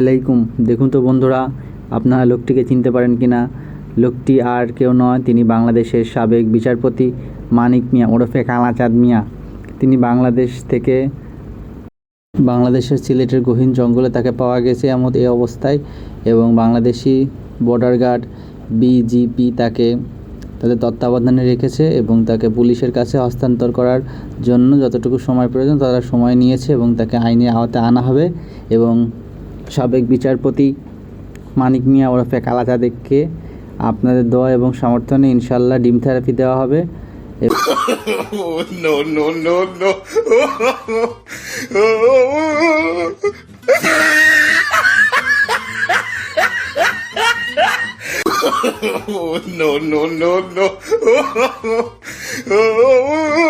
আলাইকুম। দেখুন তো বন্ধুরা, আপনারা লোকটিকে চিনতে পারেন কি না? লোকটি আর কেউ নয়, তিনি বাংলাদেশের সাবেক বিচারপতি মানিক মিয়া ওরফে কালাচাঁদ মিয়া। তিনি বাংলাদেশ থেকে বাংলাদেশের সিলেটের গহীন জঙ্গলে তাকে পাওয়া গেছে এমন এই অবস্থায় এবং বাংলাদেশি বর্ডার গার্ড বিজিপি তাকে তাদের তত্ত্বাবধানে রেখেছে এবং তাকে পুলিশের কাছে হস্তান্তর করার জন্য যতটুকু সময় প্রয়োজন, তারা সময় নিয়েছে এবং তাকে আইনের আওতায় আনা হবে এবং সাবেক বিচারপতি মানিক মিয়া ওরফে কালাচাঁদেরকে আপনাদের দোয়া এবং সমর্থনে ইনশাল্লাহ ডিম থেরাপি দেওয়া হবে Oh, no, no, no, no. oh.